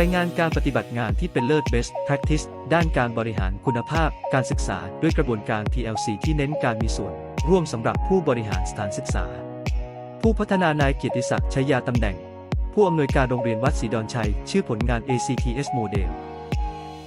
รายงานการปฏิบัติงานที่เป็นเลิศ best practice ด้านการบริหารคุณภาพ การศึกษาด้วยกระบวนการ PLC ที่เน้นการมีส่วน ร่วมสำหรับผู้บริหารสถานศึกษา ผู้พัฒนานายเกียรติศักดิ์ชัยยาตำแหน่ง ผู้อำนวยการโรงเรียนวัดศรีดอนชัย ชื่อผลงาน ACTS Model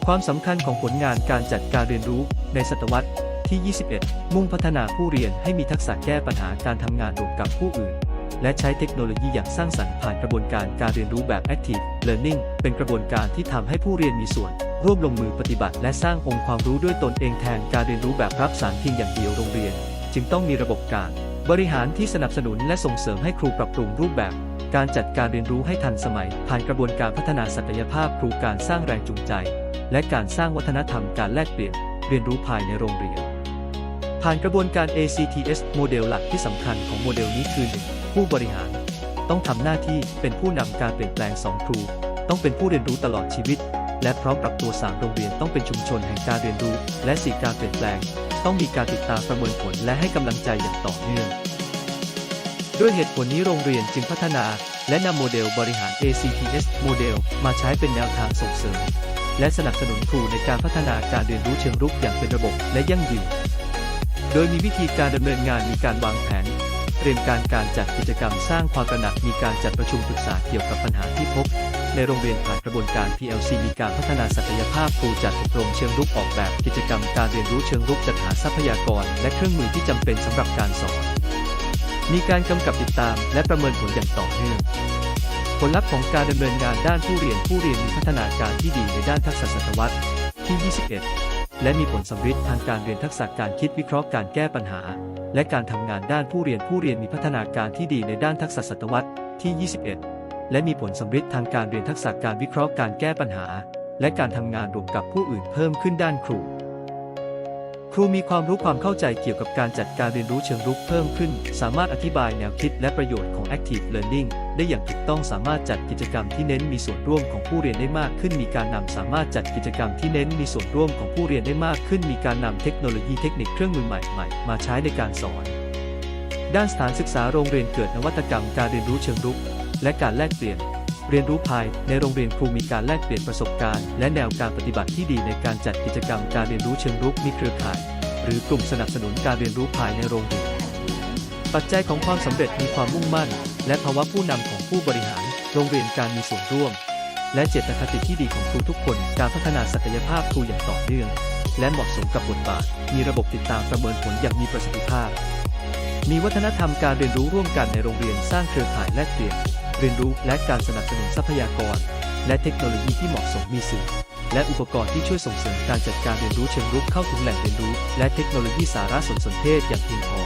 ความสำคัญของผลงานการจัดการเรียนรู้ในศตวรรษที่ 21 มุ่งพัฒนาผู้เรียนให้มีทักษะแก้ปัญหาการทำงานร่วมกับผู้อื่น และใช้เทคโนโลยีอย่างสร้างสรรค์ผ่านกระบวนการการเรียนรู้แบบ Active Learning เป็นกระบวนการที่ทำให้ผู้เรียนมีส่วน ร่วมลงมือปฏิบัติ และสร้างองค์ความรู้ด้วยตนเองแทนการเรียนรู้แบบรับสารเพียงอย่างเดียวโรงเรียน จึงต้องมีระบบการ บริหารที่สนับสนุนและส่งเสริมให้ครูปรับปรุงรูปแบบ การจัดการเรียนรู้ให้ทันสมัย ผ่านกระบวนการพัฒนาศักยภาพครูการสร้างแรงจูงใจ และการสร้างวัฒนธรรมการแลกเปลี่ยน เรียนรู้ภายในโรงเรียน ผ่านกระบวนการ ACTS โมเดลหลักที่สำคัญของโมเดลนี้คือ 1. ผู้บริหาร ต้องทำหน้าที่เป็นผู้นำการเปลี่ยนแปลง2ครู ต้องเป็นผู้เรียนรู้ตลอดชีวิต และพร้อมปรับตัว3โรงเรียนต้องเป็นชุมชนแห่งการเรียนรู้ และ4การเปลี่ยนแปลง ต้องมีการติดตามประเมินผลและให้กำลังใจอย่างต่อเนื่องด้วยเหตุผลนี้โรงเรียนจึงพัฒนา และนำโมเดลบริหาร ACTS โมเดลมาใช้เป็นแนวทางส่งเสริม และสนับสนุนครูในการพัฒนาการเรียนรู้เชิงรุกอย่างเป็นระบบและยั่งยืน โดยมีวิธีการดำเนินงานมีการวางแผน รียมการการจัดกิจกรรมสร้างความตระหนักมีการจัดประชุมปรึกษาเกี่ยวกับปัญหาที่พบ ในโรงเรียนผ่านกระบวนการ PLC มีการพัฒนาศักยภาพครูจัดอบรมเชิงรุกออกแบบกิจกรรมการเรียนรู้เชิงรุกจัดหาทรัพยากร และเครื่องมือที่จำเป็นสำหรับการสอน มีการกำกับติดตาม และประเมินผลอย่างต่อเนื่องผลลัพธ์ของการดำเนินงานด้านผู้เรียนผู้เรียนมีพัฒนาการที่ดีในด้านทักษะศตวรรษที่ 21 และมีผลสำฤทธิ์ทางการเรียนทักษะการคิดวิเคราะห์การแก้ปัญหา และการทำงานด้านผู้เรียนผู้เรียนมีพัฒนาการที่ดีในด้านทักษะศตวรรษที่ 21 และมีผลสำฤทธิ์ทางการเรียนทักษะการวิเคราะห์การแก้ปัญหา และการทำงานร่วมกับผู้อื่นเพิ่มขึ้นด้านครู รูมีความรู้ความเข้าใจเกี่ยวกับการจัดการเรียนรู้เชิงรุกเพิ่มขึ้น สามารถอธิบายแนวคิดและประโยชน์ของ Active Learning ได้อย่างถูกต้องสามารถจัดกิจกรรมที่เน้นมีส่วนร่วมของผู้เรียนได้มากขึ้น มีการนำสามารถจัดกิจกรรมที่เน้นมีส่วนร่วมของผู้เรียนได้มากขึ้น มีการนำเทคโนโลยีเทคนิคเครื่องมือใหม่ๆ มาใช้ในการสอน ด้านสถานศึกษาโรงเรียนเกิดนวัตกรรมการเรียนรู้เชิงรุก และการแลกเปลี่ยน เรียนรู้ภายในโรงเรียนครูมีการแลกเปลี่ยนประสบการณ์และแนวการปฏิบัติที่ดีในการจัดกิจกรรมการเรียนรู้เชิงรุกมีเครือข่าย หรือกลุ่มสนับสนุนการเรียนรู้ภายในโรงเรียน ปัจจัยของความสำเร็จมีความมุ่งมั่น และภาวะผู้นำของผู้บริหาร โรงเรียนการมีส่วนร่วม และเจตคติที่ดีของครูทุกคน การพัฒนาศักยภาพครูอย่างต่อเนื่อง และเหมาะสมกับบทบาท มีระบบติดตามประเมินผลอย่างมีประสิทธิภาพ มีวัฒนธรรมการเรียนรู้ร่วมกันในโรงเรียนสร้างเครือข่ายแลกเปลี่ยน เรียนรู้และการสนับสนุนทรัพยากร และเทคโนโลยีที่เหมาะสมมีสื่อ และอุปกรณ์ที่ช่วยส่งเสริมการจัดการเรียนรู้เชิงรุกเข้าถึงแหล่งเรียนรู้ และเทคโนโลยีสารสนสนเทศอย่างเพียงพอ